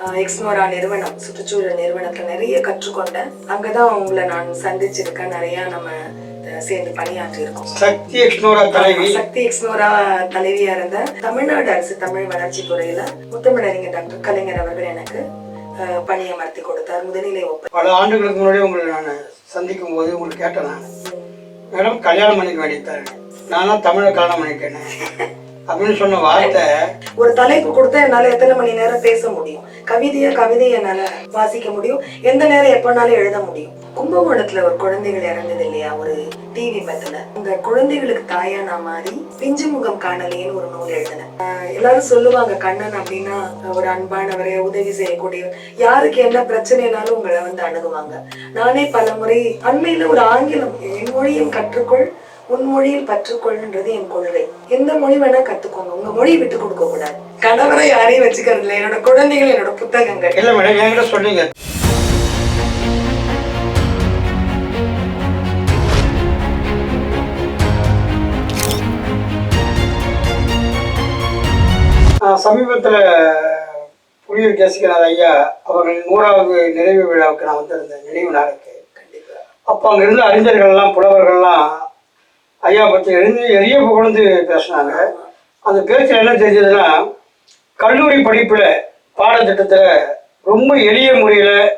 எக்ஸ்னோரா நிறுவனம் சுற்றுச்சூழல் நிறுவனத்துல நிறைய கற்றுக்கொண்டேன் அங்கதான் உங்களை நான் சந்திச்சிருக்கேன். நிறைய நம்ம சேர்ந்து பணியாற்றி இருக்கோம் சக்தி எக்ஸ்னோரா தலைவி? சக்தி எக்ஸ்னோரா தலைவியா இருந்த தமிழ்நாடு அரசு தமிழ் வளர்ச்சி துறையில முத்தமிழறிஞர் டாக்டர் கலைஞர் அவர்கள் எனக்கு பணியமர்த்தி கொடுத்தார். முதுநிலை ஒப்ப பல ஆண்டுகளுக்கு முன்னாடி உங்களை நான் சந்திக்கும் போது உங்களுக்கு கேட்டேன் நான். மேடம் கல்யாணம் பண்ணிக்க வேண்டியதாரு நானும் தமிழை கல்யாணம் பண்ணிட்டேனே அப்படின்னு சொன்ன வார்த்தை ஒரு தலைப்பு கொடுத்தா என்னால எத்தனை மணி நேரம் பேச முடியும்? கவிதையா கவிதையை என்னால வாசிக்க முடியும்? எந்த நேரம் எப்பனாலும் எழுத முடியும்? கும்பகோணத்துல ஒரு குழந்தைகள் இறந்தது இல்லையா? ஒரு டிவி விபத்துல இந்த குழந்தைகளுக்கு தாயா நான் மாறி பிஞ்சு முகம் காணலேன்னு ஒரு நூல் எழுதினேன். ஆஹ் எல்லாரும் சொல்லுவாங்க கண்ணன் அப்படின்னா ஒரு அன்பானவரே உதவி செய்யக்கூடியவர் யாருக்கு என்ன பிரச்சனைனாலும் உங்களை வந்து அணுகுவாங்க. நானே பல முறை அண்மையில ஒரு ஆங்கிலம் என் மொழியும் கற்றுக்கொள் உன் மொழியில் பற்றுக்கொள்ன்றது என் கொள்கை. எந்த மொழி வேணா கத்துக்கோங்க. உங்க மொழியை விட்டு கொடுக்க கூடாது. கணவரை யாரையும் வச்சுக்கிறது இல்லை என்னோட குழந்தைகள் என்னோட புத்தகங்கள். இல்லை மேடம் என்கிட்ட சொன்னீங்க. சமீபத்தில் புலியூர் கேசிகநாத் ஐயா அவர்களின் நூறாவது நிறைவு விழாவுக்கு நான் வந்திருந்தேன். நினைவு நாளுக்கு. அப்போ அங்கே இருந்த அறிஞர்கள்லாம் புலவர்கள்லாம் ஐயா பற்றி எழுந்து எரிய புகழ்ந்து பேசினாங்க. அந்த பேச்சில் என்ன தெரிஞ்சதுன்னா கல்லூரி படிப்பில் பாடத்திட்டத்தில் ரொம்ப எளிய முறையில்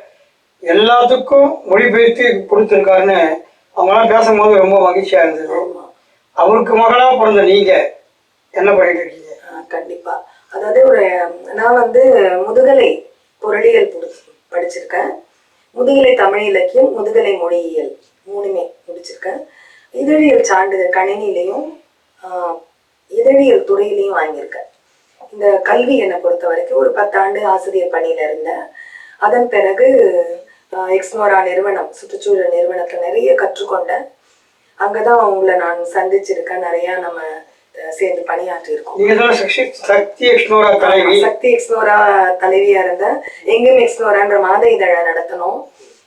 எல்லாத்துக்கும் மொழிபெயர்த்து கொடுத்துருக்காருன்னு அவங்களாம் பேசும்போது ரொம்ப மகிழ்ச்சியாக இருந்தது. அவருக்கு மகளாக பிறந்த நீங்கள் என்ன பண்ணிட்டு இருக்கீங்க? ஆஹ் கண்டிப்பா. அதாவது ஒரு நான் வந்து முதுகலை பொருளியல் புடி- படிச்சிருக்கேன். முதுகலை தமிழ் இலக்கியம் முதுகலை மொழியியல் மூணுமே முடிச்சிருக்கேன். இதழியல் சான்றிதழ் கணினிலையும் இதழியல் துறையிலையும் வாங்கியிருக்கேன். இந்த கல்வி என்னை பொறுத்த வரைக்கும் ஒரு பத்தாண்டு ஆசிரியர் பணியில இருந்தேன். அதன் பிறகு ஆஹ், எக்ஸ்னோரா நிறுவனம் சுற்றுச்சூழல் நிறுவனத்துல நிறைய கற்றுக்கொண்டேன். அங்கதான் உங்களை நான் சந்திச்சிருக்கேன். நிறைய நம்ம சேர்ந்து பணியாற்றி இருக்கோம் நீங்கள் தான் சக்தி எக்ஸ்னோரா தலைவியா இருந்த எங்கும் எக்ஸ்னோரான்ற மாத இதழை நடத்தினோம்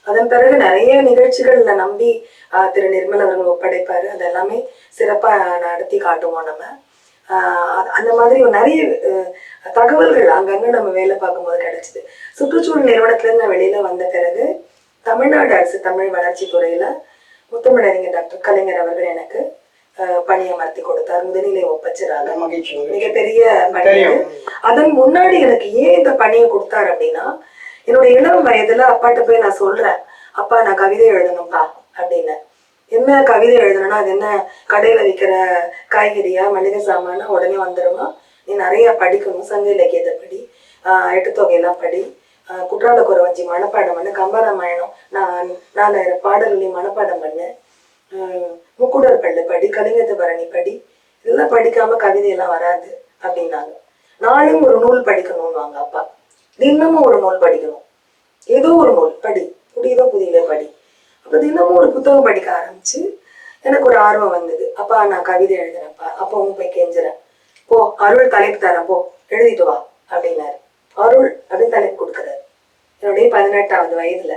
அதன் பிறகு நிறைய நிகழ்ச்சிகள்ல நம்பி ஆஹ், திரு நிர்மல் அவர்கள் ஒப்படைப்பாரு. அது எல்லாமே சிறப்பா நடத்தி காட்டுவோம் நம்ம. ஆஹ், அந்த மாதிரி நிறைய தகவல்கள் அங்கங்க நம்ம வேலை பார்க்கும்போது கிடைச்சது. சுற்றுச்சூழல் நிறுவனத்துல இருந்து நான் வெளியில வந்த பிறகு தமிழ்நாடு அரசு தமிழ் வளர்ச்சி துறையில முத்தமிழறிஞர் டாக்டர் கலைஞர் அவர்கள் எனக்கு பணியமர்த்தி கொடுத்தார். முதுநிலை ஒப்பச்சராக. மிகப்பெரிய பணி. அதன் முன்னாடி எனக்கு ஏன் இந்த பணியை கொடுத்தாரு அப்படின்னா என்னோட இளம் வயதுல அப்பாட்ட போய் நான் சொல்றேன் அப்பா நான் கவிதை எழுதணும்ப்பா அப்படின்னு. என்ன கவிதை எழுதணும்னா அது என்ன கடையில விற்கிற காய்கறியா மளிகை சாமானா உடனே வந்துருமா? நீ நிறைய படிக்கணும் சங்க இலக்கியத்தை படி ஆஹ் எட்டு தொகையெல்லாம் படி ஆஹ் குற்றால குறவஞ்சி மனப்பாடம் பண்ணு கம்பராமாயணம் நான் நாலாயிரம் பாடல்களையும் மனப்பாடம் பண்ணு முக்குடர் பள்ளு படி கலிங்கத்து பரணி படி இதெல்லாம் படிக்காம கவிதையெல்லாம் வராது அப்படின்னாங்க. நானும் ஒரு நூல் படிக்கணும்னுவாங்க அப்பா. தினமும் ஒரு நூல் படிக்கணும். ஏதோ ஒரு நூல் படி. புதியதோ புதியதோ படி. அப்ப தினமும் ஒரு புத்தகம் படிக்க ஆரம்பிச்சு எனக்கு ஒரு ஆர்வம் வந்தது. அப்பா நான் கவிதை எழுதுறேன்ப்பா. அப்பாவும் உங்க போய் கெஞ்சுறேன். போ அருள் தலைப்பு தரேன். போ எழுதிட்டு வா அப்படின்னாரு. அருள் அப்படின்னு தலைப்பு கொடுக்குறாரு. என்னுடைய பதினெட்டாவது வயதுல.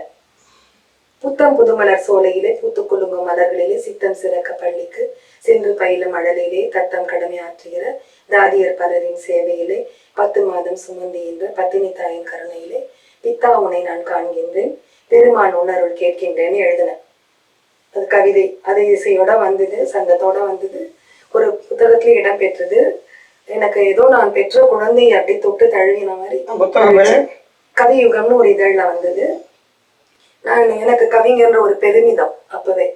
புத்தம் புதுமலர் சோலையிலே பூத்து குலுங்கும் மலர்களிலே சித்தம் சிறக்க பள்ளிக்கு சென்று பயிலும் மழலிலே தத்தம் கடமை ஆற்றுகிற தாதியர் பலரின் சேவையிலே பத்து மாதம் சுமந்தி என்ற பத்தினி தாயின் கருணையிலே பித்தா உனை நான் காண்கின்றேன். பெருமான் உணருள் கேட்கின்றேன்னு எழுதினேன் அது கவிதை. அது இசையோட வந்தது சங்கத்தோட வந்தது. ஒரு புத்தகத்துல இடம் பெற்றது. எனக்கு ஏதோ நான் பெற்ற குழந்தையை அப்படி தொட்டு தழுவின மாதிரி? கவியுகம்னு ஒரு இதழ்ல வந்தது. நான் எனக்கு கவிஞன்ற ஒரு பெருமிதம் அப்பவே.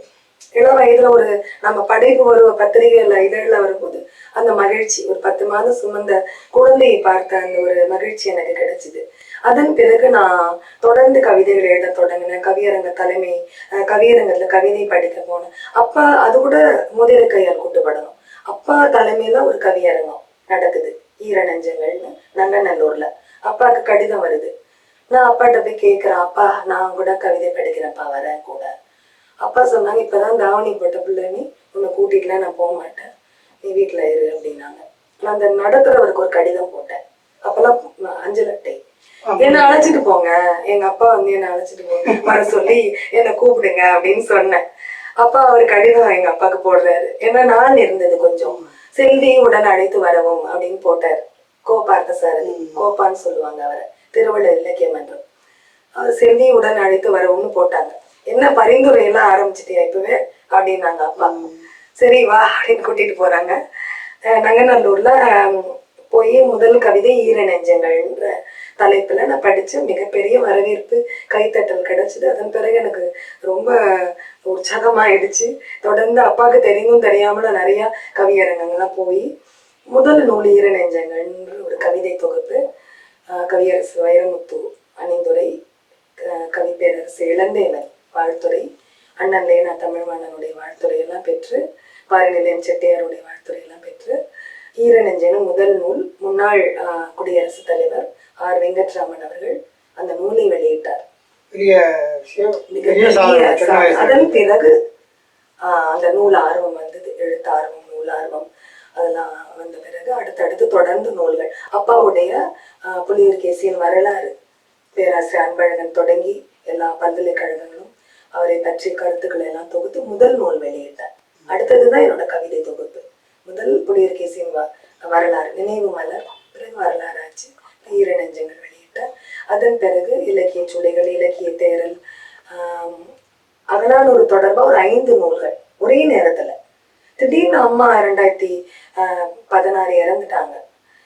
இளம் வயதுல ஒரு நம்ம படைப்பு ஒரு பத்திரிகையில இதழில் வரும்போது அந்த மகிழ்ச்சி ஒரு பத்து மாதம் சுமந்த குழந்தையை பார்த்த அந்த ஒரு மகிழ்ச்சி எனக்கு கிடைச்சது. அதன் பிறகு நான் தொடர்ந்து கவிதைகள் எழுத தொடங்கினேன். கவியரங்க தலைமை அஹ் கவியரங்கத்துல கவிதை படிக்க போனேன். அப்பா அது கூட முதிரை கையால் கூட்டுப்படணும். அப்பா தலைமையில ஒரு கவியரங்கம் நடக்குது. ஈரநெஞ்சங்கள்னு நங்கநல்லூர்ல. அப்பாவுக்கு கடிதம் வருது. நான் அப்பாட்ட போய் கேட்கிறேன் அப்பா நான் கூட கவிதை படிக்கிறப்பா வரேன் கூட. அப்பா சொன்னாங்க இப்பதான் தாவணி போட்ட பிள்ளை நீ உன்னை கூட்டிட்டுலாம் நான் போக மாட்டேன். நீ வீட்டுல இரு அப்படின்னாங்க. நான் அந்த நடத்துறவருக்கு ஒரு கடிதம் போட்டேன். அப்பெல்லாம் நான் அஞ்சல் அட்டை என்ன அழைச்சிட்டு போங்க. எங்க அப்பா வந்து என்ன அழைச்சிட்டு போங்க. வர சொல்லி என்னை கூப்பிடுங்க அப்படின்னு சொன்னேன். அப்பா அவர் கடிதம் எங்க அப்பாவுக்கு போடுறாரு. ஏன்னா நான் இருந்தது கொஞ்சம். செல்வி உடன் அழைத்து வரவும் அப்படின்னு போட்டாரு. கோபார்த்த சார். கோப்பான்னு சொல்லுவாங்க அவரை. திருவள்ளுவர் இலக்கிய மன்றம். அவர் செல்வியுடன் அழைத்து வரவும்னு போட்டாங்க. என்ன பரிந்துரை எல்லாம் ஆரம்பிச்சிட்டியா இப்பவே? அப்படின்னாங்க அப்பா. சரி வா அப்படின்னு கூட்டிட்டு போறாங்க. நங்கநல்லூர்ல போய் முதல் கவிதை ஈர நெஞ்சங்கள்ன்ற தலைப்புல நான் படிச்சு மிகப்பெரிய வரவேற்பு கைத்தட்டல் கிடைச்சது. அதன் பிறகு எனக்கு ரொம்ப உற்சாகமாயிடுச்சு. தொடர்ந்து அப்பாவுக்கு தெரிந்தும் தெரியாமல நிறைய கவியரங்கங்கள்லாம் போய் முதல் நூல் ஈர நெஞ்சங்கள்ன்ற ஒரு கவிதை தொகுப்பு கவியரசு வைரமுத்து அணிந்துரை கவிப்பேரரசு இளந்தேவன். வாழ்த்துரை அண்ணன் லேனா தமிழ்வாணனுடைய வாழ்த்துரை எல்லாம் பெற்று பாரிநிலையம் செட்டியாருடைய வாழ்த்துரை எல்லாம் பெற்று ஈர நெஞ்சனும் முதல் நூல் முன்னாள் குடியரசுத் தலைவர் ஆர். வெங்கட்ராமன் அவர்கள் அந்த நூலை வெளியிட்டார். அதன் பிறகு ஆஹ், அந்த நூல் ஆர்வம் வந்தது எழுத்து ஆர்வம் நூல் ஆர்வம். அதெல்லாம் வந்த பிறகு அடுத்தடுத்து தொடர்ந்து நூல்கள். அப்பாவுடைய ஆஹ், புலியூர்கேசியின் வரலாறு பேராசிரியர் அன்பழகன் தொடங்கி எல்லா பல்கலைக்கழகங்களும் அவரை பற்றிய கருத்துக்களை எல்லாம் தொகுத்து முதல் நூல் வெளியிட்டார். அடுத்ததுதான் என்னோட கவிதை தொகுப்பு. முதல் புலியூர்கேசியின் வ- வரலாறு நினைவு மலர் பிறகு வரலாறு ஆச்சு ஈர நெஞ்சங்கள் வெளியிட்டார். அதன் பிறகு இலக்கிய சுடைகள் இலக்கிய தேரல் ஆம், ஒரு தொடர்பாக ஒரு ஐந்து நூல்கள் ஒரே நேரத்துல. திடீர்னு அம்மா ரெண்டாயிரத்தி பதினாறு இறந்துட்டாங்க.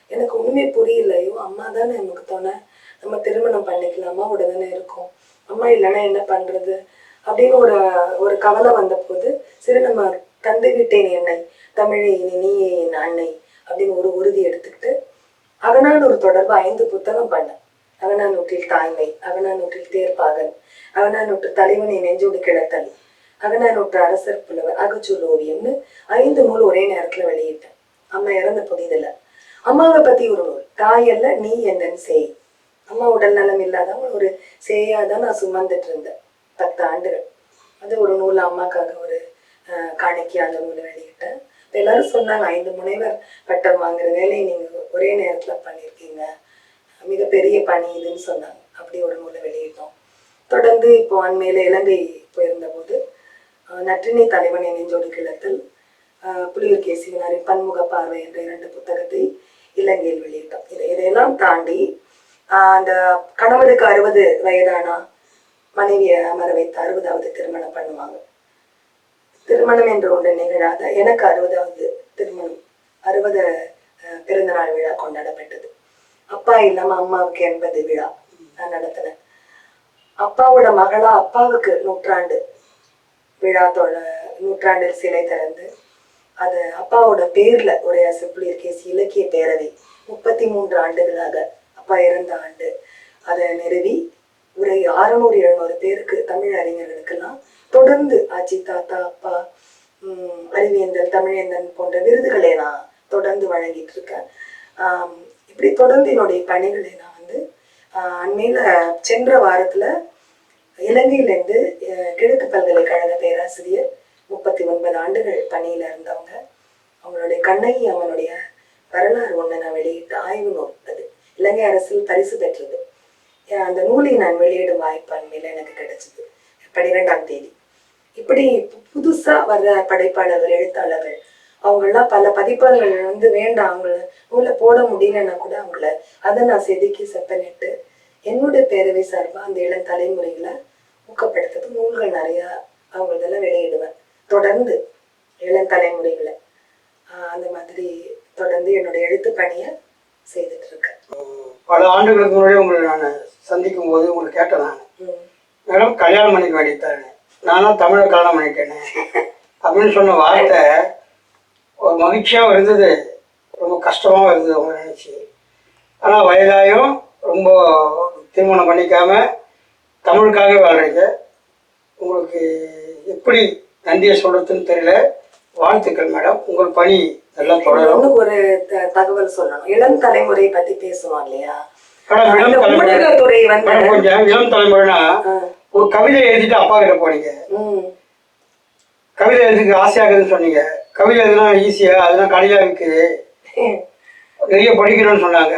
எனக்கு ஒண்ணுமே புரியலையோ. அம்மா தானே நமக்கு தோண. நம்ம திருமணம் பண்ணிக்கலாமா? உடனே இருக்கும் இருக்கோம். அம்மா இல்லைன்னா என்ன பண்றது? அப்படின்னு ஒரு ஒரு கவலை வந்த போது சரி நம்ம தந்து விட்டேன் என்னை. தமிழை இனி நீயே என் அன்னை அப்படின்னு ஒரு உறுதி எடுத்துக்கிட்டு அகநானூறு தொடர்பு ஐந்து புத்தகம் பண்ணேன் அகநானூற்றில் தாய்மை அகநானூற்றில் தேர்ப்பாகன் அகநானூற்று தலைவனை நெஞ்சோடு கிளத்தல் அகநானூற்று அரசர் புலவர் அகச்சூல் ஓவியம்னு ஐந்து நூல் ஒரே நேரத்துல வெளியிட்டேன். அம்மா இறந்த புதிதில்ல. அம்மாவை பத்தி ஒரு நூல் தாயல்ல நீ என்னன்னு செய். அம்மா உடல் நலம் இல்லாதவங்க ஒரு சேயா தான் நான் சுமந்துட்டு இருந்தேன். பத்து ஆண்டுகள் அது ஒரு நூல் அம்மாக்காக ஒரு காணிக்கி காணிக்கை அந்த நூலை வெளியிட்டேன். இப்போ எல்லாரும் சொன்னாங்க ஐந்து முனைவர் பட்டம் வாங்குற வேலையை நீங்கள் ஒரே நேரத்தில் பண்ணியிருக்கீங்க மிகப்பெரிய பணி இதுன்னு சொன்னாங்க. அப்படி ஒரு நூலை வெளியிட்டோம். தொடர்ந்து இப்போ அண்மையில் இலங்கை போயிருந்த போது நற்றினை தலைவன் நெஞ்சோடு கிளத்தல் புலியூர் கேசிவனாரின் பன்முக பார்வை என்ற இரண்டு புத்தகத்தை இலங்கையில் வெளியிட்டோம். இதை இதையெல்லாம் தாண்டி அந்த கணவனுக்கு அறுபது வயதானா மனைவியை அமர வைத்து அறுபதாவது திருமணம் பண்ணுவாங்க. திருமணம் என்று ஒன்று நிகழாத எனக்கு அறுபதாவது திருமணம் அறுபது பிறந்த பிறந்தநாள் விழா கொண்டாடப்பட்டது. அப்பா இல்லாம அம்மாவுக்கு எண்பது விழா நான் நடத்தினேன். அப்பாவோட மகளா அப்பாவுக்கு நூற்றாண்டு விழா விழாத்தோட நூற்றாண்டில் சிலை திறந்து அது அப்பாவோட பேர்ல உரையாசு கேசி இலக்கிய பேரவை முப்பத்தி மூன்று ஆண்டுகளாக அப்பா இறந்த ஆண்டு. அதை நிறுவி ஒரு அறுநூறு எழுநூறு பேருக்கு தமிழ் அறிஞர்களுக்கெல்லாம் தொடர்ந்து ஆச்சி தாத்தா அப்பா அறிவியந்தல் தமிழேந்தன் போன்ற விருதுகளை நான் தொடர்ந்து வழங்கிட்டு இருக்கேன். இப்படி தொடர்ந்து என்னுடைய பணிகளை நான் வந்து அண்மையில் சென்ற வாரத்தில் இலங்கையிலேருந்து கிழக்கு பல்கலைக்கழக பேராசிரியர் முப்பத்தி ஒன்பது ஆண்டுகள் பணியில் இருந்தவங்க. அவங்களுடைய கண்ணகி அவனுடைய வரலாறு ஒன்று நான் வெளியிட்ட ஆய்வு நூல் அது இலங்கை அரசில் பரிசு பெற்றது. அந்த நூலை நான் வெளியிடும் வாய்ப்பு அண்மையில் எனக்கு கிடைச்சது. பன்னிரெண்டாம் தேதி. இப்படி புதுசாக புதுசா வர்ற படைப்பாளர்கள் எழுத்தாளர்கள் அவங்களாம் பல பதிப்பாளர்கள் வந்து வேண்டாம் அவங்கள நூலை போட முடியலன்னா கூட அவங்கள அதை நான் செதுக்கி செப்பனிட்டு என்னுடைய பேரவை சார்பா அந்த இளம் தலைமுறைகளை ஊக்கப்படுத்துறது நூல்கள் நிறையா அவங்களதெல்லாம் வெளியிடுவேன். தொடர்ந்து இளம் தலைமுறைகளை. அந்த மாதிரி தொடர்ந்து என்னோட எழுத்து பணியை செய்துட்டு இருக்கேன். பல ஆண்டுகளுக்கு முன்னாடி உங்களை நான் சந்திக்கும் போது உங்களை கேட்டேன் நான். மேடம் கல்யாணம் பண்ணிக்க வேண்டியதானே நானும் தமிழை கல்யாணம் பண்ணிட்டேனே அப்படின்னு சொன்ன வார்த்தை ஒரு மகிழ்ச்சியாகவும் இருந்தது. ரொம்ப கஷ்டமாகவும் இருந்தது அவங்க நினச்சி. ஆனால் வயதாயும் ரொம்ப திருமணம் பண்ணிக்காம தமிழுக்காக வாழ்றீங்க. உங்களுக்கு எப்படி நன்றியை சொல்றதுன்னு தெரியல. வாழ்த்துக்கள் மேடம். உங்கள் பணி எல்லாம் தொடரும். ஒரு தகவல் சொல்லணும். இளம் தலைமுறை பத்தி பேசுவோம் இல்லையா? ஊடகத்துறை வந்து கொஞ்சம் இளம் தலைமுறைனா ஒரு கவிதை எழுதிட்டு அப்பா கிட்ட போனீங்க. கவிதை எழுதுக்கு ஆசையாகுதுன்னு சொன்னீங்க. கவிதை எழுதுனா ஈஸியா அதெல்லாம் கடையாக இருக்குது நிறைய படிக்கணும்னு சொன்னாங்க.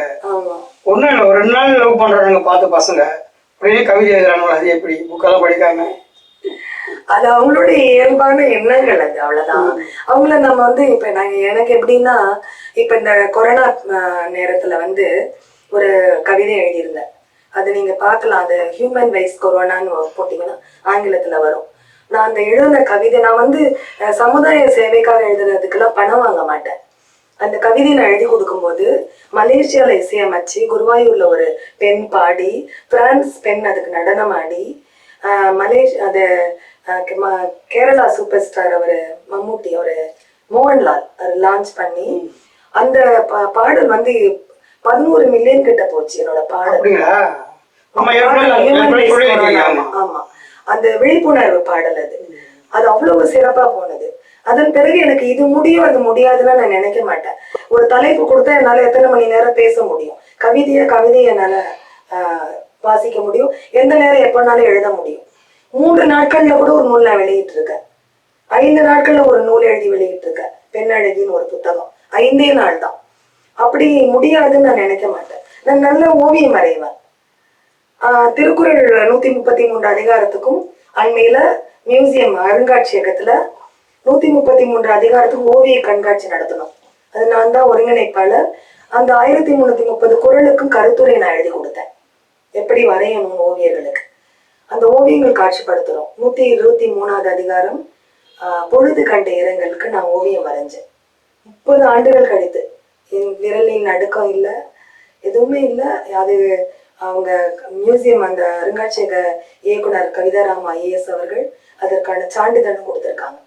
ஒன்றும் இல்லை ஒரு ரெண்டு நாள் லவ் பண்ணுறாங்க பார்த்து பசங்க. அப்படியே கவிதை எழுதுறாங்களோ அது எப்படி? புக்கெல்லாம் படிக்காம. அது அவங்களுடைய இயல்பான எண்ணங்கள் அது அவ்வளவுதான். அவங்கள நம்ம வந்து இப்ப நாங்க எனக்கு எப்படின்னா இப்ப இந்த கொரோனா நேரத்துல வந்து ஒரு கவிதை எழுதியிருந்தேன். அது நீங்க பார்க்கலாம். அது ஹியூமன் ரைஸ் கொரோனான்னு போட்டீங்கன்னா ஆங்கிலத்துல வரும். நான் அந்த எழுதின கவிதை நான் வந்து சமுதாய சேவைக்காக எழுதுறதுக்கெல்லாம் பணம் வாங்க மாட்டேன். அந்த கவிதை நான் எழுதி கொடுக்கும்போது மலேசியால இசையமைச்சு குருவாயூர்ல ஒரு பெண் பாடி பிரான்ஸ் பெண் அதுக்கு நடனம் ஆடி மலேஷ் அது கேரளா சூப்பர் ஸ்டார் அவரு மம்முட்டி அவரு மோகன்லால் அவர் லான்ச் பண்ணி அந்த பாடல் வந்து பதினோரு மில்லியன் கிட்ட போச்சு என்னோட பாடல். ஆமா அந்த விழிப்புணர்வு பாடல் அது. அது அவ்வளவு சிறப்பா போனது. அதன் பிறகு எனக்கு இது முடியும் அது முடியாதுன்னு நான் நினைக்க மாட்டேன். ஒரு தலைப்பு கொடுத்தா என்னால எத்தனை மணி நேரம் பேச முடியும்? கவிதைய கவிதையை என்னால ஆஹ், வாசிக்க முடியும். எந்த நேரம் எப்பனாலும் எழுத முடியும். மூன்று நாட்கள்ல கூட ஒரு நூல் நான் வெளியிட்டு இருக்கேன் ஐந்து நாட்கள்ல ஒரு நூல் எழுதி வெளியிட்டு இருக்கேன் பெண்ணழகின்னு ஒரு புத்தகம். ஐந்தே நாள் தான் அப்படி முடியாதுன்னு நான் நினைக்க மாட்டேன். நான் நல்ல ஓவியம் வரைவேன். ஆஹ் திருக்குறள் நூத்தி முப்பத்தி மூன்று அதிகாரத்துக்கும் அண்மையில மியூசியம் அருங்காட்சியகத்துல நூத்தி முப்பத்தி மூன்று அதிகாரத்துக்கும் ஓவிய கண்காட்சி நடத்தணும். அது நான் தான் ஒருங்கிணைப்பாளர். அந்த ஆயிரத்தி முன்னூத்தி முப்பது குறளுக்கும் கருத்துரை நான் எழுதி கொடுத்தேன். எப்படி வரையணும் ஓவியர்களுக்கு? அந்த ஓவியங்கள் காட்சிப்படுத்துறோம் நூத்தி இருபத்தி மூணாவது அதிகாரம் பொழுது கண்ட இரங்கலுக்கு நான் ஓவியம் வரைஞ்சேன். முப்பது ஆண்டுகள் கழித்து. என் விரலின் நடுக்கம் இல்லை. எதுவுமே இல்லை. அது அவங்க மியூசியம் அந்த அருங்காட்சியக இயக்குனர் கவிதாராம் ஐஏஎஸ் அவர்கள் அதற்கான சான்றிதழும் கொடுத்துருக்காங்க.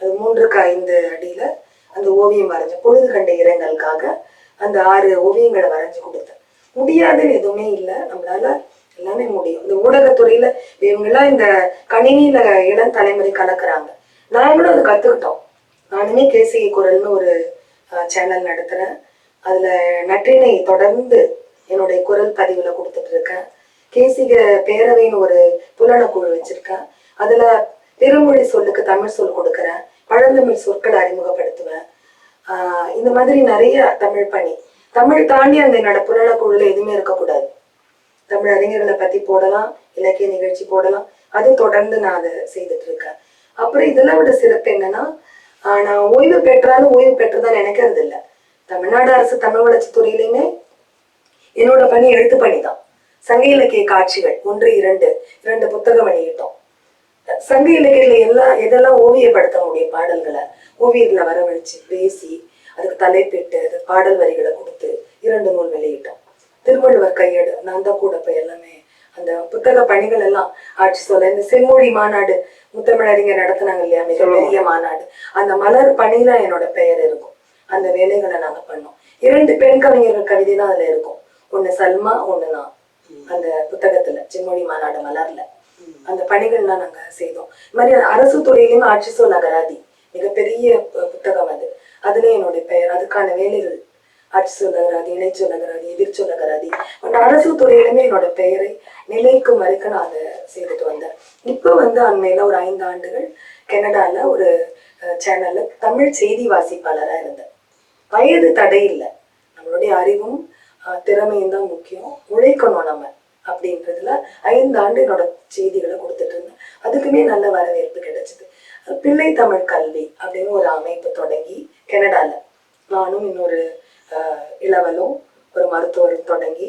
அது மூன்றுக்கு ஐந்து அடியில் அந்த ஓவியம் வரைஞ்ச பொழுது கண்ட இரங்கலுக்காக அந்த ஆறு ஓவியங்களை வரைஞ்சு கொடுத்தேன். முடியாதுன்னு எதுவுமே இல்லை. நம்மளால எல்லாமே முடியும். இந்த ஊடகத்துறையில இவங்கெல்லாம் இந்த கணினியில இளம் தலைமுறை கலக்குறாங்க. நாங்களும் அதை கத்துக்கிட்டோம். நானுமே கேசிகை குரல்னு ஒரு சேனல் நடத்துறேன். அதுல நற்றினை தொடர்ந்து என்னுடைய குரல் பதிவுல கொடுத்துட்டு இருக்கேன் கேசிக பேரவைன்னு ஒரு புலனக்குழு வச்சிருக்கேன். அதுல திருமொழி சொல்லுக்கு தமிழ் சொல் கொடுக்குறேன். பழந்தமிழ் சொற்களை அறிமுகப்படுத்துவேன். ஆஹ் இந்த மாதிரி நிறைய தமிழ் பணி. தமிழ் தாண்டி அந்த என்னோட புலனக்குழுல எதுவுமே இருக்கக்கூடாது. தமிழ் அறிஞர்களை பத்தி போடலாம் இலக்கிய நிகழ்ச்சி போடலாம். அது தொடர்ந்து நான் அதை செய்துட்டு இருக்கேன் அப்புறம் இதெல்லாம் விட சிறப்பு என்னன்னா நான் ஓய்வு பெற்றாலும் ஓய்வு பெற்றதா நினைக்கிறது இல்ல தமிழ்நாடு அரசு தமிழ் வளர்ச்சி துறையிலுமே என்னோட பணி எழுத்து பணி தான் சங்க இலக்கிய காட்சிகள் ஒன்று இரண்டு இரண்டு புத்தகம் வெளியிட்டோம். சங்க இலக்கியத்துல எல்லாம் எதெல்லாம் ஓவியப்படுத்த முடியும் பாடல்களை? ஓவியர்களை வரவழைச்சு பேசி அதுக்கு தலைப்பிட்டு அது பாடல் வரிகளை கொடுத்து இரண்டு நூல் வெளியிட்டோம். திருவள்ளுவர் கையேடு நான் தான் கூட போய் எல்லாமே அந்த புத்தக பணிகள் எல்லாம் ஆட்சி சொல்ல இந்த செம்மொழி மாநாடு முத்தமிழறிஞர் நடத்துனாங்க இல்லையா? மிகப்பெரிய மாநாடு. அந்த மலர் பணியில என்னோட பெயர் இருக்கும். அந்த வேலைகளை நாங்க பண்ணோம். இரண்டு பெண் கவிஞர்கள் கவிதை தான் அதுல இருக்கும். ஒண்ணு சல்மா ஒண்ணு நான் அந்த புத்தகத்துல செம்மொழி மாநாடு மலர்ல. அந்த பணிகள்லாம் நாங்க செய்தோம். இது மாதிரி அரசு துறையிலுமே ஆட்சி சொல் அகராதி மிகப்பெரிய புத்தகம் அது. அதுல என்னுடைய பெயர். அதுக்கான வேலைகள். ஆட்சி சொல் அகராதி இணைச்சொல் அகராதி எதிர்ச்சொல் அகராதி அந்த அரசு துறையிலுமே என்னோட பெயரை நிலைக்கும் வரைக்கும் நான் அதை செய்துட்டு வந்தேன். இப்போ வந்து அண்மையில் ஒரு ஐந்து ஆண்டுகள் கனடாவில் ஒரு சேனலில் தமிழ் செய்தி வாசிப்பாளராக இருந்தேன். வயது தடை இல்லை. நம்மளுடைய அறிவும் திறமையும் தான் முக்கியம். உழைக்கணும் நம்ம அப்படின்றதுல ஐந்து ஆண்டு என்னோட செய்திகளை கொடுத்துட்டு இருந்தேன். அதுக்குமே நல்ல வரவேற்பு கிடைச்சது. பிள்ளை தமிழ் கல்வி அப்படின்னு ஒரு அமைப்பு தொடங்கி கனடாவில் நானும் இன்னொரு இளவலும் ஒரு மருத்துவரும் தொடங்கி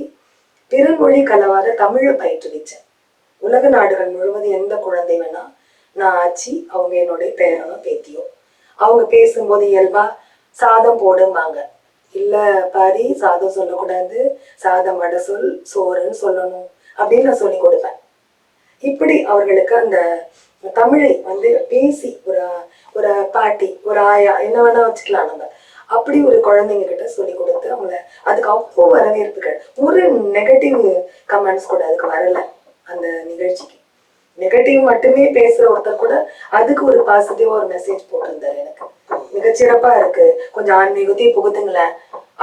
பிறமொழி கலவாத தமிழை பயிற்றுவிச்சேன் உலக நாடுகள் முழுவதும் எந்த குழந்தை வேணா நான் ஆச்சி அவங்க என்னுடைய பேரனோ பேத்தியோ. அவங்க பேசும்போது இயல்பா சாதம் போடும்பாங்க. இல்ல பாரி சாதம் சொல்லக்கூடாது சாதம் வட சொல் சோறுன்னு சொல்லணும் அப்படின்னு நான் சொல்லி கொடுப்பேன். இப்படி அவர்களுக்கு அந்த தமிழை வந்து பேசி ஒரு ஒரு பாட்டி ஒரு ஆயா என்ன வேணா வச்சுக்கலாம் நம்ம. அப்படி ஒரு குழந்தைங்க கிட்ட சொல்லி கொடுத்து அவங்கள அதுக்கு அவ்வளோ வரவேற்புகள். ஒரு நெகட்டிவ் கமெண்ட்ஸ் கூட அதுக்கு வரல அந்த நிகழ்ச்சிக்கு. நெகட்டிவ் மட்டுமே பேசுற ஒருத்தர் கூட அதுக்கு ஒரு பாசிட்டிவா ஒரு மெசேஜ் போட்டிருந்தாரு எனக்கு. மிகச்சிறப்பா இருக்கு. கொஞ்சம் ஆன்மீகத்தையும் புகுத்துங்களேன்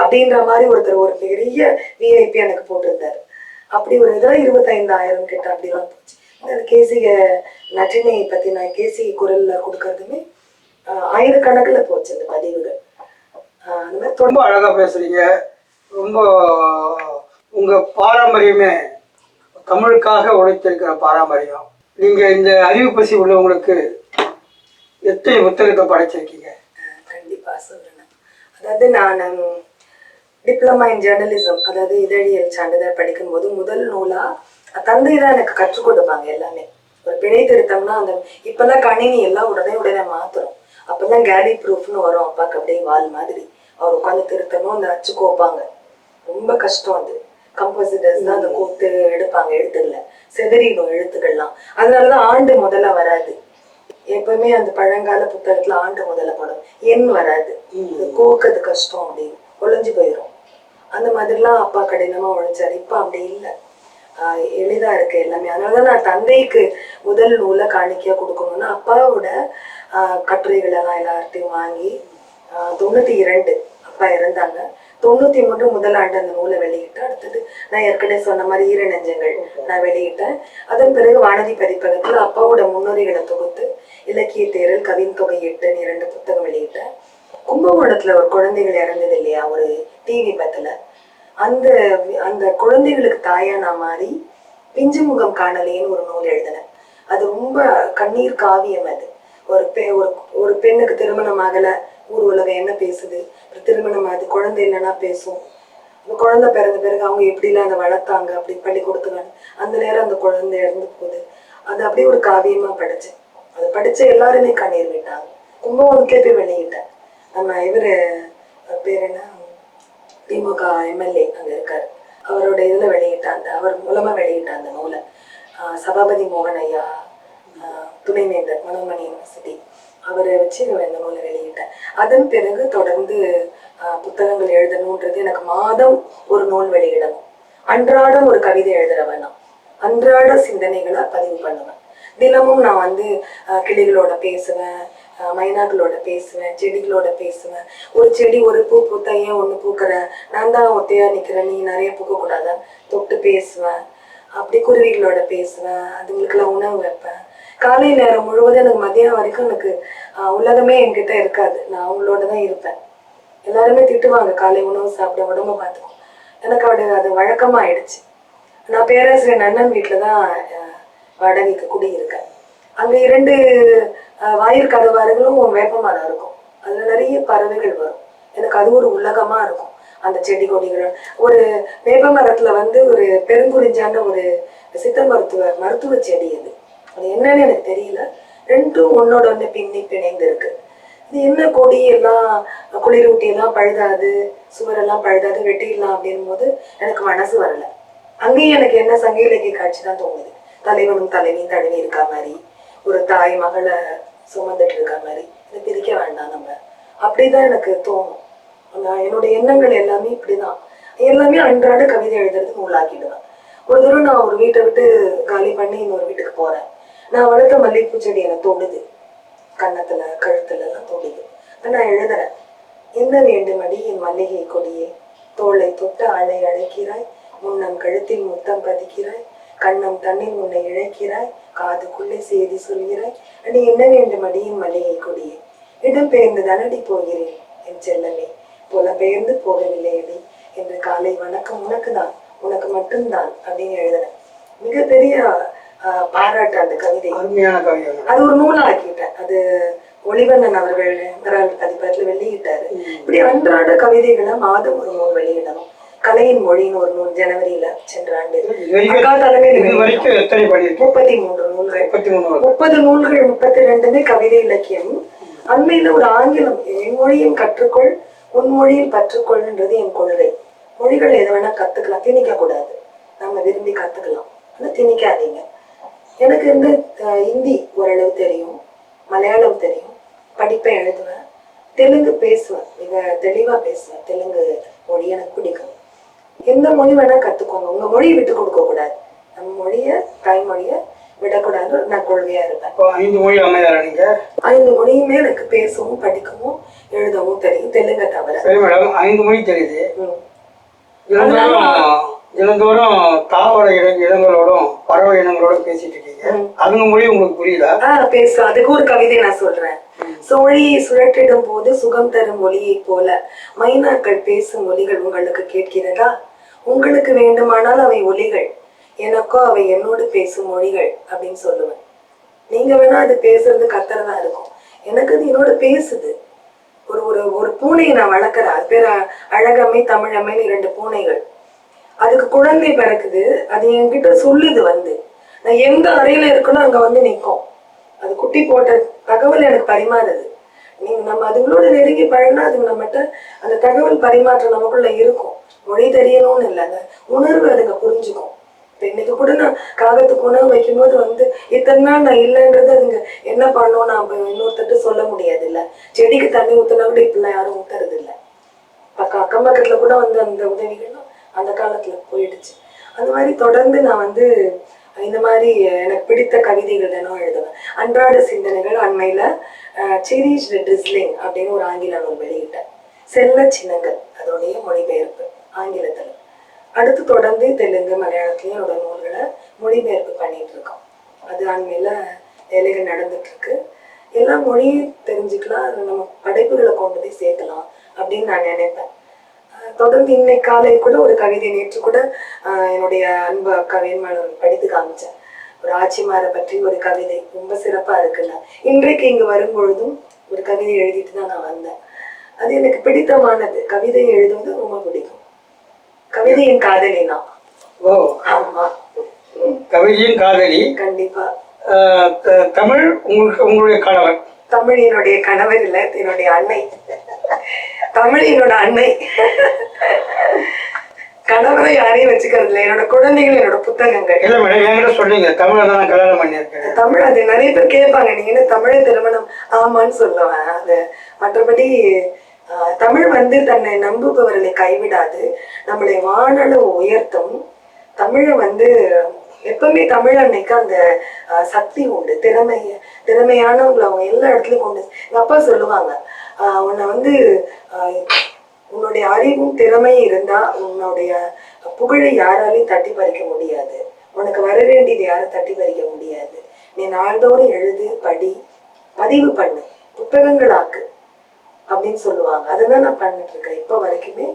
அப்படின்ற மாதிரி ஒருத்தர் ஒரு பெரிய விஐபி எனக்கு போட்டிருந்தாரு. அப்படி ஒரு இதாக இருபத்தைந்தாயிரம் கிட்ட அப்படிலாம் போச்சு. இந்த கேசிக நற்றினை பத்தி நான் கேசி குரல்ல கொடுக்கறதுமே ஆயிரக்கணக்கில் போச்சு இந்த பதிவுகள். ரொம்ப அழகாக பேசுறீங்க. ரொம்ப உங்கள் பாரம்பரியமே தமிழுக்காக உழைத்திருக்கிற பாரம்பரியம். நீங்கள் இந்த அறிவு பசி உள்ளவங்களுக்கு எத்தனை புத்தகத்தை படைச்சிருக்கீங்க? கண்டிப்பாக சொல்கிறேன் அதாவது நான் டிப்ளமா இன் ஜேர்னலிசம் அதாவது இதழியல் சான்றிதழ் படிக்கும்போது முதல் நூலா தந்தை தான் எனக்கு கற்றுக் கொடுப்பாங்க எல்லாமே. ஒரு பிழை திருத்தம்னா அந்த இப்பெல்லாம் கணினி எல்லாம் உடனே உடனே மாத்துறோம் அப்பெல்லாம் கேரி ப்ரூஃப்னு வரும் அப்பாவுக்கு அப்படியே வால் மாதிரி. அவர் உட்காந்து திருத்தணும் அந்த அச்சு கோப்பாங்க ரொம்ப கஷ்டம் அது. கம்போசிட்டர்ஸ் தான் அந்த கோத்து எடுப்பாங்க எழுத்துக்களை செதறிடும் எழுத்துக்கள்லாம். அதனாலதான் ஆண்டு முதல்ல வராது. எப்பவுமே அந்த பழங்கால புத்தகத்துல ஆண்டு முதல்ல போடும். எண் வராது. கோக்கிறது கஷ்டம் அப்படின்னு ஒளிஞ்சு போயிடும் அந்த மாதிரிலாம் அப்பா கடினமா உழைச்சாரு இப்ப அப்படி இல்லை. எளிதா இருக்கு எல்லாமே. அதனாலதான் நான் தந்தைக்கு முதல் நூலை காணிக்கையா கொடுக்கணும்னா அப்பாவோட கட்டுரைகள் எல்லாம் எல்லார்ட்டையும் வாங்கி தொண்ணூற்றி இரண்டு அப்பா இறந்தாங்க. தொண்ணூற்றி மூன்று முதல் ஆண்டு அந்த நூலை வெளியிட்டேன் அடுத்தது நான் ஏற்கனவே சொன்ன மாதிரி ஈரநெஞ்சங்கள் நான் வெளியிட்டேன். அதன் பிறகு வானதி பதிப்பகத்தில் அப்பாவோட முன்னுரைகளை தொகுத்து இலக்கிய தேரல் கவின் தொகை எட்டுன்னு இரண்டு புத்தகம் வெளியிட்டேன். கும்பகோணத்தில் ஒரு குழந்தைகள் இறந்தது இல்லையா? ஒரு தீ விபத்தில் அந்த அந்த குழந்தைகளுக்கு தாயா நான் மாறி பிஞ்சு முகம் காணலேன்னு ஒரு நூல் எழுதினேன். அது ரொம்ப கண்ணீர் காவியம் அது. ஒரு பெ ஒரு ஒரு பெண்ணுக்கு திருமணம் ஆகலை. ஊர் உலகம் என்ன பேசுது? அப்புறம் திருமணம் ஆகுது குழந்தை இல்லைன்னா பேசும். அந்த குழந்தை பிறந்த பிறகு அவங்க எப்படிலாம் அதை வளர்த்தாங்க? அப்படி பள்ளி கொடுத்துங்க அந்த நேரம் அந்த குழந்தை இறந்து போகுது. அது அப்படியே ஒரு காவியமா படிச்சேன் அதை படிச்ச எல்லாருமே கண்ணீர் விட்டாங்க. கும்பகோணத்துலேயே போய் வெளியிட்டேன். நம்ம இவர் பேர் என்ன? திமுக எம்எல்ஏ அங்கே இருக்கார். அவரோட இதில் வெளியிட்ட அந்த அவர் மூலமாக வெளியிட்டாங்க அந்த நூலை. சபாபதி மோகன் ஐயா ஆஹ் துணைவேந்தர் மனோமணி யூனிவர்சிட்டி. அவரை வச்சு இந்த நூலை வெளியிட்டேன். அதன் பிறகு தொடர்ந்து புத்தகங்கள் எழுதணுன்றது எனக்கு மாதம் ஒரு நூல் வெளியிடணும். அன்றாடம் ஒரு கவிதை எழுதுறவன் நான். அன்றாட சிந்தனைகளை பதிவு பண்ணுவேன். தினமும் நான் வந்து கிளிகளோட பேசுவேன் மைனாக்களோட பேசுவேன் செடிகளோட பேசுவேன். ஒரு செடி ஒரு பூ பூத்தா ஏன் ஒன்று பூக்கிற? நான் தான் ஒத்தையா நிற்கிறேன் நீ நிறைய பூக்கக்கூடாத தொட்டு பேசுவேன் அப்படி குருவிகளோட பேசுவேன் அதுங்களுக்கெல்லாம் உணவு வைப்பேன். காலை நேரம் முழுவதும் எனக்கு மதியம் வரைக்கும் எனக்கு உலகமே என்கிட்ட இருக்காது. நான் அவங்களோட தான் இருப்பேன். எல்லாருமே திட்டுவாங்க காலை உணவு சாப்பிட உடம்ப பார்த்துக்கும் எனக்கு அப்படி அது வழக்கமாக ஆயிடுச்சு நான் பேராசிரியர் நன்னன் வீட்டில் தான் அஹ், வாடகைக்கு குடியிருக்கேன். அங்கே இரண்டு அஹ், கதவாறுகளும் வேப்பமரம் இருக்கும். அதில் நிறைய பறவைகள் வரும். எனக்கு அது ஒரு உலகமாக இருக்கும். அந்த செடி கொடிகள். ஒரு வேப்ப மரத்துல வந்து ஒரு பெருங்குறிஞ்சான ஒரு சித்த மருத்துவ மருத்துவ செடி அது. அது என்னன்னு எனக்கு தெரியல. ரெண்டும் ஒன்னோட ஒன்று பின்னி பிணைந்து இருக்கு இது என்ன கொடி எல்லாம் குளிரூட்டி எல்லாம் பழுதாது சுவரெல்லாம் பழுதாது வெட்டிடலாம் அப்படின் போது எனக்கு மனசு வரல. அங்கேயும் எனக்கு என்ன சங்க இலக்கிய காட்சி தான் தோணுது. தலைவனும் தலைவியும் தழுவி இருக்கா மாதிரி ஒரு தாய் மகளை சுமந்துட்டு இருக்கா மாதிரி இதை பிரிக்க வேண்டாம் நம்ம. அப்படிதான் எனக்கு தோணும். நான் என்னுடைய எண்ணங்கள் எல்லாமே இப்படிதான். எல்லாமே அன்றாட கவிதை எழுதுறதுக்கு நூலாக்கிடுவேன் ஒரு தடவை நான் ஒரு வீட்டை விட்டு காலி பண்ணி இன்னொரு வீட்டுக்கு போறேன். நான் வளர்த்த மல்லிகைப்பூ செடி எனக்கு தொடுது கன்னத்துல கழுத்துல எல்லாம் தொடுது நான் எழுதுறேன். என்ன வேண்டுமடி என் மல்லிகை கொடியே? தோளை தொட்டு அலை அழைக்கிறாய். முன்னம் கழுத்தில் முத்தம் பதிக்கிறாய். கண்ணம் தண்ணில் உன்னை இழைக்கிறாய். காதுக்குள்ளே செய்தி சொல்கிறாய். அடி என்ன வேண்டுமடி என் மல்லிகை கொடியே? இடம் பெயர்ந்து தானடி போகிறேன் என் செல்லமே. புலம்பெயர்ந்து போகவில்லை அடி. என்று காலை வணக்கம் உனக்கு தான் உனக்கு மட்டும்தான் அப்படின்னு எழுதுறேன். மிகப்பெரிய பாராட்டு அந்த கவிதை. அருமையான கவிதை. அது ஒரு நூலா ஆக்கிட்டேன் அது ஒளிவண்ணன் அவர்கள் பதிப்பகத்துல வெளியிட்டாரு. இப்படி அன்றாட கவிதைகளை மாதம் ஒரு நூல் வெளியிடணும். கலையின் மொழின்னு ஒரு நூல் ஜனவரியில சென்ற ஆண்டு. முப்பத்தி மூன்று நூல்கள். முப்பது நூல்கள் முப்பத்தி ரெண்டுமே கவிதை இலக்கியம். அண்மையில ஒரு ஆங்கிலம் என் மொழியும் கற்றுக்கொள் உன் மொழியில் பற்றுக்கொள்ன்றது என் கொள்கை. மொழிகள் எது வேணா கத்துக்கலாம். திணிக்க கூடாது நம்ம விரும்பி கத்துக்கலாம். ஆனா திணிக்காதீங்க. எனக்கு வந்து ஹிந்தி ஓரளவு தெரியும். மலையாளம் தெரியும். படிப்பேன் எழுதுவேன். தெலுங்கு பேசுவேன். மிக தெளிவா பேசுவேன். தெலுங்கு மொழி எனக்கு பிடிக்கும். எந்த மொழி வேணா கத்துக்கோங்க. உங்க மொழியை விட்டு கொடுக்க கூடாது. நம்ம மொழிய தாய்மொழிய விடக்கூடாது நான் கொள்கையா இருப்பேன். ஐந்து மொழி அமையாரா ஐந்து மொழியுமே எனக்கு பேசவும் படிக்கவும் எழுதவும் தெரியும். தெலுங்க தவிர. சரி மேடம். ஐந்து மொழி தெரியுது. தினந்தோறும் தினந்தோறும் தாவர இன இனங்களோடும் பறவை இனங்களோடும் பேசிட்டு இருக்கீங்க. அதுங்க மொழி உங்களுக்கு புரியுதா? ஆஹ் பேச அதுக்கு ஒரு கவிதை நான் சொல்றேன். சோழியை சுழற்றிடும் போது சுகம் தரும் ஒலியைப் போல மைனாக்கள் பேசும் ஒலிகள் உங்களுக்கு கேட்கிறதா? உங்களுக்கு வேண்டுமானால் அவை ஒலிகள். எனக்கோ அவை என்னோடு பேசும் மொழிகள் அப்படின்னு சொல்லுவேன். நீங்க வேணா அது பேசுறது கத்துறதா இருக்கும். எனக்கு அது என்னோட பேசுது. ஒரு ஒரு ஒரு பூனையை நான் வளர்க்குறேன். அது பேர் அழகம்மை தமிழம்மைன்னு இரண்டு பூனைகள். அதுக்கு குழந்தை பிறக்குது. அது என்கிட்ட சொல்லுது வந்து. நான் எந்த அறையில இருக்கணும் அங்க வந்து நிற்கும் அது குட்டி போட்ட தகவல் எனக்கு பரிமாறுது. நீங்க நம்ம அதுங்களோட நெருங்கி பழகினா அது நம்மகிட்ட அந்த தகவல் பரிமாற்றம் நமக்குள்ள இருக்கும். மொழி தெரியணும்னு இல்லை அந்த உணர்வு அதுங்க புரிஞ்சுக்கும். இப்போ இன்னைக்கு கூட நான் காகத்துக்கு உணவு வைக்கும்போது வந்து இத்தனை நாள் நான் இல்லைன்றது அதுங்க என்ன பண்ணோம் நான் இன்னொருத்தட்டு சொல்ல முடியாது இல்லை செடிக்கு தண்ணி ஊற்றினா கூட இப்பெல்லாம் யாரும் ஊத்துறது இல்லை. பக்கம் அக்கம் பக்கத்தில் கூட வந்து அந்த உதவிகள்லாம் அந்த காலத்தில் போயிடுச்சு. அந்த மாதிரி தொடர்ந்து நான் வந்து இந்த மாதிரி எனக்கு பிடித்த கவிதைகள் தினம் எழுதுவேன். அன்றாட சிந்தனைகள் அண்மையில சிரீஷ் டிஸ்லிங் அப்படின்னு ஒரு ஆங்கில நூல் வெளியிட்டேன். செல்ல சின்னங்கள் அதோடைய மொழிபெயர்ப்பு ஆங்கிலத்தில். அடுத்து தொடர்ந்து தெலுங்கு மலையாளத்துலயும் என்னோட நூல்களை மொழிபெயர்ப்பு பண்ணிட்டு இருக்கோம். அது அண்மையில வேலைகள் நடந்துட்டு இருக்கு. எல்லா மொழியும் தெரிஞ்சுக்கலாம் அதை நம்ம படைப்புகளை கொண்டு போய் சேர்க்கலாம் அப்படின்னு நான் நினைப்பேன். தொடர்ந்து இன்னைக்கு காலை கூட ஒரு கவிதை நேற்று கூட என்னுடைய அன்பு கவின் படித்து காமிச்சேன் ஒரு ஆட்சிமாரை பற்றி ஒரு கவிதை ரொம்ப சிறப்பா இருக்குல்ல இன்றைக்கு இங்கு வரும் பொழுதும் ஒரு கவிதை எழுதிட்டு தான் நான் வந்தேன். அது எனக்கு பிடித்தமானது. கவிதை எழுதுவது ரொம்ப பிடிக்கும். கவிதையின் காதலி நான். ஓ. ஆமா. கவிதையின் காதலி? கண்டிப்பா. தமிழ் உங்களுக்கு உங்களுடைய கணவர்? தமிழ் என்னுடைய கணவர் இல்ல என்னுடைய அன்னை. தமிழ் என்னோட அன்னை. கணவரை யாரையும் வச்சுக்கிறது இல்லை. என்னோட குழந்தைகள் என்னோட புத்தகங்கள். இல்லை மேடம் என்கிட்ட சொன்னீங்க தமிழை தான் கல்யாணம் பண்ணியிருக்கேன். தமிழ் அது நிறைய பேர் கேட்பாங்க. நீங்க என்ன தமிழை திருமணம் ஆமான்னு சொல்லுவேன். அது மற்றபடி தமிழ் வந்து தன்னை நம்புபவர்களை கைவிடாது. நம்மளை வானளவு உயர்த்தும். தமிழை வந்து எப்பவுமே தமிழ் அன்னைக்கு அந்த சக்தி உண்டு. திறமை திறமையானவங்களை அவங்க எல்லா இடத்துலயும் கொண்டு எங்க அப்பா சொல்லுவாங்க உன்னை வந்து உன்னுடைய அறிவும் திறமையும் இருந்தா உன்னுடைய புகழை யாராலையும் தட்டி பறிக்க முடியாது. உனக்கு வர வேண்டியது யாரும் தட்டி பறிக்க முடியாது. நீ நாள்தோறும் எழுது படி பதிவு பண்ணு புத்தகங்களாக்கு அப்படின்னு சொல்லுவாங்க. அதுதான் நான் பண்ணிட்டு இருக்கேன். இப்போ வரைக்குமே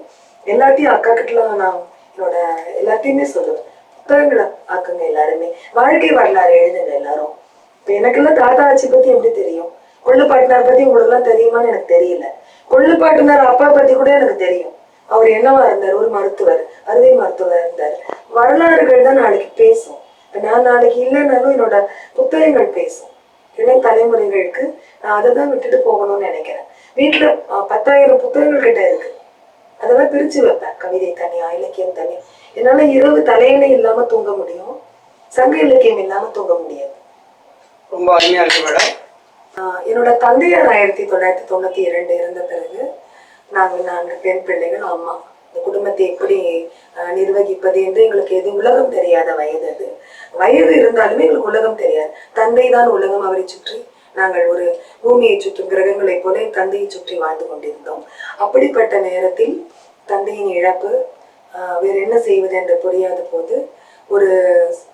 எல்லாத்தையும் அக்கா கிட்ட நான் என்னோட எல்லாத்தையுமே சொல்லுவேன். புத்தகங்களை ஆக்குங்க எல்லாருமே. வாழ்க்கை வரலாறு எழுதுங்க எல்லாரும். இப்போ எனக்கெல்லாம் தாத்தா ஆட்சி பத்தி எப்படி தெரியும்? கொள்ளுப்பாட்டினார் பத்தி உங்களுக்கு எல்லாம் தெரியுமான்னு எனக்கு தெரியல. கொள்ளுப்பாட்டினார் அப்பா பத்தி கூட எனக்கு தெரியும். அவர் என்னவா இருந்தார்? ஒரு மருத்துவர் அறுவை மருத்துவர் இருந்தார். வரலாறுகள் தான் நாளைக்கு பேசும். நான் நாளைக்கு இல்லைன்னாலும் என்னோட புத்தகங்கள் பேசும். இளம் தலைமுறைகளுக்கு நான் அதை தான் விட்டுட்டு போகணும்னு நினைக்கிறேன். வீட்டுல பத்தாயிரம் புத்தகங்கள் கிட்ட இருக்கு. அதெல்லாம் பிரிச்சு வைப்பேன். கவிதை தனியா இலக்கியம் தனியா என்னால இரவு தலையணை இல்லாம தூங்க முடியும். சங்க இலக்கியம் இல்லாம தூங்க முடியாது. ரொம்ப அருமையா இருக்கு மேடம். என்னோட தந்தையார் ஆயிரத்தி தொள்ளாயிரத்தி தொண்ணூத்தி இரண்டு இருந்த பிறகு நாங்கள் நான்கு பெண் பிள்ளைகள் அம்மா. இந்த குடும்பத்தை எப்படி நிர்வகிப்பது என்று எங்களுக்கு எது உலகம் தெரியாத வயது அது. வயது இருந்தாலுமே எங்களுக்கு உலகம் தெரியாது. தந்தை தான் உலகம் அவரை சுற்றி. நாங்கள் ஒரு பூமியை சுற்றும் கிரகங்களைப் போல தந்தையை சுற்றி வாழ்ந்து கொண்டிருந்தோம். அப்படிப்பட்ட நேரத்தில் தந்தையின் இழப்பு வேறு என்ன செய்வது என்று புரியாத போது ஒரு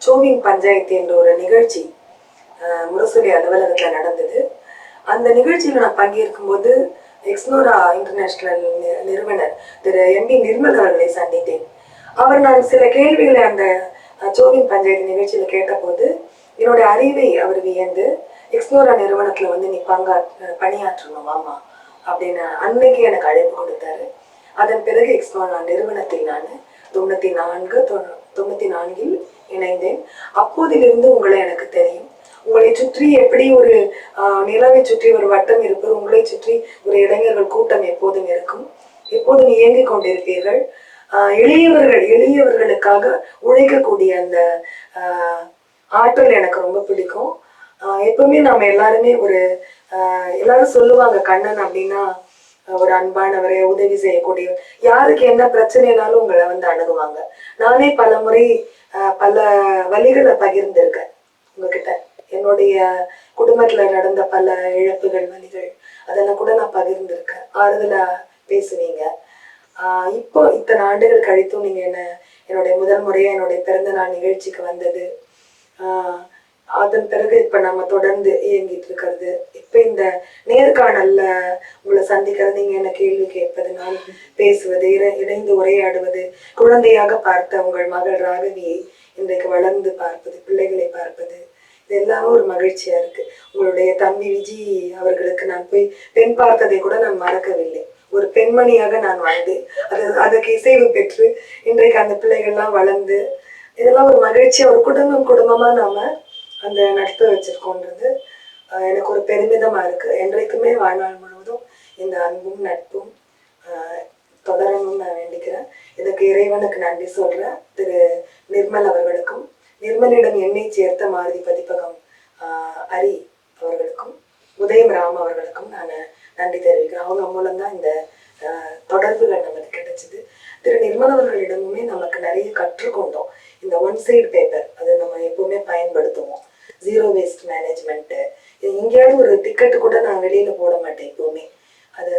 சோவிங் பஞ்சாயத்து என்ற ஒரு நிகழ்ச்சி முரசொலி அலுவலகத்தில் நடந்தது. அந்த நிகழ்ச்சியில் நான் பங்கேற்கும் போது எக்ஸ்னோரா இன்டர்நேஷனல் நிறுவனர் திரு எம்பி நிர்மல் அவர்களை சந்தித்தேன். அவர் நான் சில கேள்விகளை அந்த சோவின் பஞ்சாயத்து நிகழ்ச்சியில் கேட்டபோது என்னுடைய அறிவை அவர் வியந்து எக்ஸ்னோரா நிறுவனத்தில் வந்து நீ பங்கா பணியாற்றணும் ஆமா அப்படின்னு அன்னைக்கு எனக்கு அழைப்பு கொடுத்தாரு. அதன் பிறகு எக்ஸ்னோரா நிறுவனத்தில் நான் தொண்ணூற்றி நான்கு தொண்ணூற்றி நான்கில் இணைந்தேன். அப்போதிலிருந்து உங்களை எனக்கு தெரியும். உங்களை சுற்றி எப்படி ஒரு நிலவை சுற்றி ஒரு வட்டம் இருப்பது உங்களை சுற்றி ஒரு இளைஞர்கள் கூட்டம் எப்போதும் இருக்கும். எப்போதும் இயங்கிக் கொண்டிருப்பீர்கள். ஆஹ், எளியவர்கள் எளியவர்களுக்காக உழைக்கக்கூடிய அந்த ஆஹ், ஆற்றல் எனக்கு ரொம்ப பிடிக்கும். ஆஹ், எப்பவுமே நம்ம எல்லாருமே ஒரு ஆஹ், எல்லாரும் சொல்லுவாங்க கண்ணன் அப்படின்னா ஒரு அன்பானவரை உதவி செய்யக்கூடிய யாருக்கு என்ன பிரச்சனைனாலும் உங்களை வந்து அணுகுவாங்க. நானே பல முறை பல வழிகளை பகிர்ந்திருக்கேன் உங்ககிட்ட. என்னுடைய குடும்பத்துல நடந்த பல இழப்புகள் வழிகள் அதெல்லாம் கூட நான் பகிர்ந்திருக்கேன். ஆறுதலா பேசுவீங்க ஆஹ் இப்போ இத்தனை ஆண்டுகள் கழித்தும் நீங்க என்ன என்னுடைய முதல் முறையா என்னுடைய பிறந்த நாள் நிகழ்ச்சிக்கு வந்தது. ஆஹ் அதன் பிறகு இப்ப நம்ம தொடர்ந்து இயங்கிட்டு இருக்கிறது. இப்ப இந்த நேர்காணல்ல உங்களை சந்திக்கிறது நீங்க என்ன கேள்வி கேட்பது நான் பேசுவது இணைந்து உரையாடுவது குழந்தையாக பார்த்த உங்கள் மகள் ராகவியை இன்றைக்கு வளர்ந்து பார்ப்பது பிள்ளைகளை பார்ப்பது எல்லாமே ஒரு மகிழ்ச்சியா இருக்கு. உங்களுடைய தம்பி விஜி அவர்களுக்கு நான் போய் பெண் பார்த்ததை கூட நான் மறக்கவில்லை. ஒரு பெண்மணியாக நான் வாழ்ந்தேன் அது அதுக்கு இசைவு பெற்று இன்றைக்கு அந்த பிள்ளைகள்லாம் வளர்ந்து இதெல்லாம் ஒரு மகிழ்ச்சியா ஒரு குடும்பம் குடும்பமா நாம அந்த நட்பு வச்சிருக்கோன்றது எனக்கு ஒரு பெருமிதமா இருக்கு. என்றைக்குமே வாழ்நாள் முழுவதும் இந்த அன்பும் நட்பும் தொடரணும்னு நான் வேண்டிக்கிறேன். இதுக்கு இறைவனுக்கு நன்றி சொல்றேன். திரு நிர்மல் அவர்களுக்கும் நிர்மலிடம் எண்ணெய் சேர்த்த மாருதி பதிப்பகம் அரி அவர்களுக்கும் உதயம் ராம் அவர்களுக்கும் நான் நன்றி தெரிவிக்கிறேன். அவங்க மூலம்தான் இந்த தொடர்புகள் நமக்கு கிடைச்சது. திரு நிர்மலவர்களிடமுமே நமக்கு நிறைய கற்றுக்கொண்டோம். இந்த ஒன் சைடு பேப்பர் அது நம்ம எப்பவுமே பயன்படுத்துவோம். ஜீரோ வேஸ்ட் மேனேஜ்மெண்ட்டு எங்கேயாவது ஒரு டிக்கெட்டு கூட நான் வெளியில போட மாட்டேன் எப்பவுமே. அதை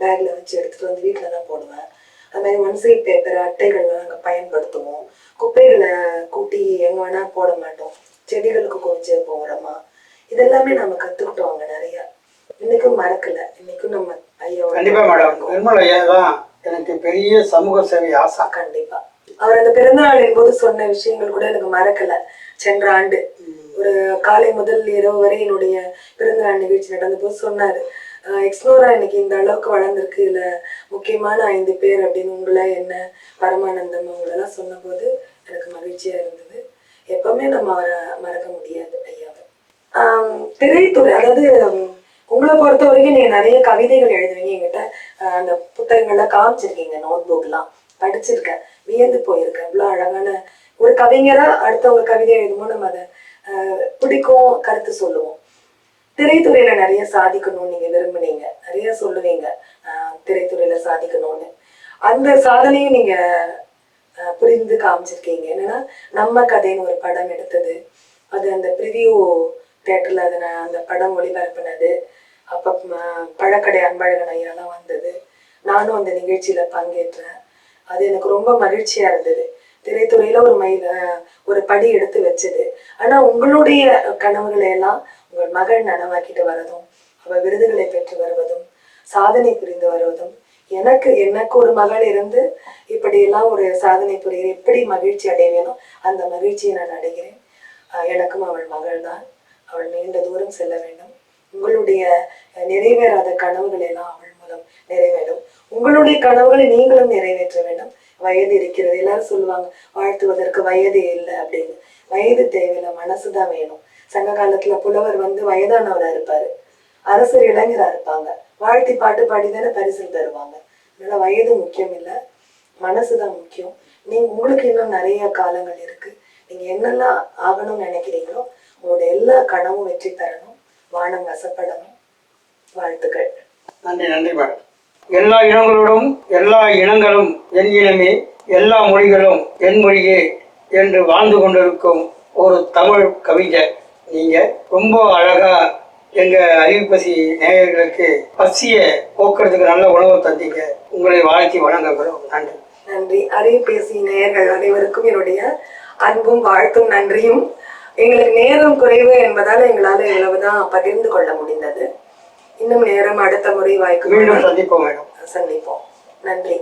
பேக்ல வச்சு எடுத்துட்டு வந்து வீட்டில் தான் போடுவேன். அது மாதிரி ஒன் சைட் பேப்பர் அட்டைகள்லாம் நாங்கள் பயன்படுத்துவோம். குப்பைகளை கூட்டி எங்கே வேணா போட மாட்டோம். செடிகளுக்கு குவிச்சு போகிறோமா இதெல்லாமே நம்ம கற்றுக்கிட்டோம் அங்கே நிறையா. இன்னைக்கும் மறக்கல. இன்னைக்கும் நம்ம ஐயாவோட கண்டிப்பா மேடம் நிர்மல் ஐயா தான் எனக்கு பெரிய சமூக சேவை ஆசா. கண்டிப்பா. அவர் அந்த பிறந்த நாளின் போது சொன்ன விஷயங்கள் கூட எனக்கு மறக்கல. சென்ற ஆண்டு. ஒரு காலை முதல் இரவு வரை என்னுடைய பிறந்த நாள் நிகழ்ச்சி நடந்த போது சொன்னாரு. எக்ஸ்ப்ளோரா இன்னைக்கு இந்த அளவுக்கு வளர்ந்துருக்கு. இதுல முக்கியமான ஐந்து பேர் அப்படின்னு உங்களை என்ன பரமானந்தம் அவங்களெல்லாம் சொன்னபோது எனக்கு மகிழ்ச்சியா இருந்தது. எப்பவுமே நம்ம அவரை மறக்க முடியாது ஐயாவை. ஆஹ் திரைத்துறை அதாவது உங்களை பொறுத்த வரைக்கும் நீங்க நிறைய கவிதைகள் எழுதுவீங்க என்கிட்ட. அந்த புத்தகங்கள்லாம் காமிச்சிருக்கீங்க நோட் புக்லாம் படிச்சிருக்கேன் வியந்து போயிருக்கேன். இவ்வளோ அழகான ஒரு கவிஞரா அடுத்தவங்க கவிதை எழுதுமோ நம்ம அதை ஆஹ், பிடிக்கும் கருத்து சொல்லுவோம். திரைத்துறையில நிறைய சாதிக்கணும்னு நீங்க விரும்புனீங்க. நிறைய சொல்லுவீங்க. ஆஹ், திரைத்துறையில சாதிக்கணும்னு. அந்த சாதனையும் நீங்க புரிந்து காமிச்சிருக்கீங்க. என்னன்னா நம்ம கதைன்னு ஒரு படம் எடுத்தது. அது அந்த ப்ரிவியூ தேட்டர்ல அதை நான் அந்த படம் ஒளிபரப்புனது. அப்ப பழக்கடை அன்பழகன் ஐயாலாம் வந்தது. நானும் அந்த நிகழ்ச்சியில பங்கேற்றேன். அது எனக்கு ரொம்ப மகிழ்ச்சியா இருந்தது. திரைத்துறையில ஒரு மைல் ஒரு படி எடுத்து வச்சது. ஆனா உங்களுடைய கனவுகளை எல்லாம் உங்கள் மகள் நனவாக்கிட்டு வரதும் அவ விருதுகளை பெற்று வருவதும் சாதனை புரிந்து வருவதும் எனக்கு எனக்கு ஒரு மகள் இருந்து இப்படியெல்லாம் ஒரு சாதனை புரிகிற எப்படி மகிழ்ச்சி அடைவேனோ அந்த மகிழ்ச்சியை நான் அடைகிறேன். எனக்கும் அவள் மகள்தான். அவள் நீண்ட தூரம் செல்ல வேண்டும். உங்களுடைய நிறைவேறாத கனவுகள் எல்லாம் அவள் மூலம் நிறைவேறும். உங்களுடைய கனவுகளை நீங்களும் நிறைவேற்ற வேண்டும். வயது இருக்கிறது. எல்லாரும் சொல்லுவாங்க வாழ்த்துவதற்கு வயது இல்லை அப்படின்னு. வயது தேவையில்லை மனசுதான் வேணும். சங்க காலத்துல புலவர் வந்து வயதானவரா இருப்பாரு. அரசர் இளைஞரா இருப்பாங்க. வாழ்த்தி பாட்டு பாடி தானே பரிசில் தருவாங்க. அதனால வயது முக்கியம் இல்லை மனசுதான் முக்கியம். நீங்க உங்களுக்கு இன்னும் நிறைய காலங்கள் இருக்கு. நீங்க என்னெல்லாம் ஆகணும்னு நினைக்கிறீங்களோ உங்களோட எல்லா கனவும் வெற்றி தரணும் வானம் வசப்படணும். வாழ்த்துக்கள். நன்றி நன்றி மேடம். எல்லா இனங்களோடும் எல்லா இனங்களும் என் இனமே எல்லா மொழிகளும் என் மொழியே என்று வாழ்ந்து கொண்டிருக்கும் ஒரு தமிழ் கவிஞர் நீங்க ரொம்ப அழகா எங்க அறிவுப்பசி நேயர்களுக்கு பசிய போக்குறதுக்கு நல்ல உணவு தந்தீங்க. உங்களை வாழ்த்தி வணங்குகிறோம் நன்றி. நன்றி. அறிவு பேசி நேயர்கள் அனைவருக்கும் என்னுடைய அன்பும் வாழ்த்தும் நன்றியும். எங்களுக்கு நேரம் குறைவு என்பதால் எங்களால் இவ்வளவுதான் பகிர்ந்து கொள்ள முடிந்தது. இன்னும் நேரம் அடுத்த முறை வாய்க்கு மீண்டும் சந்திப்போம் மேடம். சந்திப்போம். நன்றி.